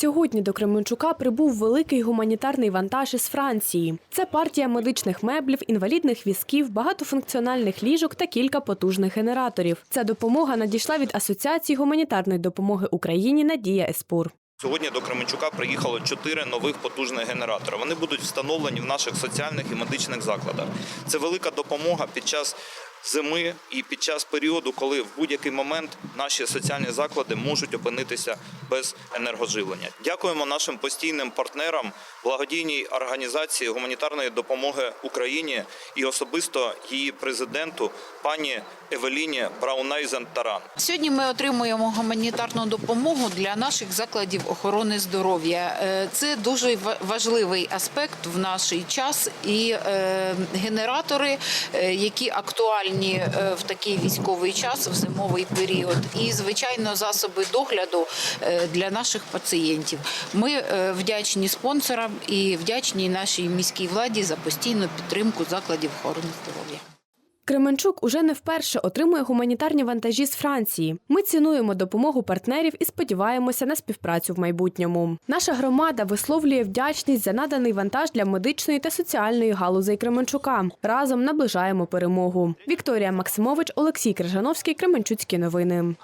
Сьогодні до Кременчука прибув великий гуманітарний вантаж із Франції. Це партія медичних меблів, інвалідних візків, багатофункціональних ліжок та кілька потужних генераторів. Ця допомога надійшла від Асоціації гуманітарної допомоги Україні Надія Еспур. Сьогодні до Кременчука приїхало чотири нових потужних генератора. Вони будуть встановлені в наших соціальних і медичних закладах. Це велика допомога під час зими і під час періоду, коли в будь-який момент наші соціальні заклади можуть опинитися без енергоживлення. Дякуємо нашим постійним партнерам, благодійній організації гуманітарної допомоги Україні і особисто її президенту пані Евеліні Браунайзен Таран. Сьогодні ми отримуємо гуманітарну допомогу для наших закладів охорони здоров'я. Е, Це дуже важливий аспект в наш час. І е, генератори, е, які актуальні е, в такий військовий час, в зимовий період, і звичайно засоби догляду е, для наших пацієнтів. Ми е, вдячні спонсорам і вдячні нашій міській владі за постійну підтримку закладів охорони здоров'я. Кременчук уже не вперше отримує гуманітарні вантажі з Франції. Ми цінуємо допомогу партнерів і сподіваємося на співпрацю в майбутньому. Наша громада висловлює вдячність за наданий вантаж для медичної та соціальної галузей Кременчука. Разом наближаємо перемогу. Вікторія Максимович, Олексій Крижановський, Кременчуцькі новини.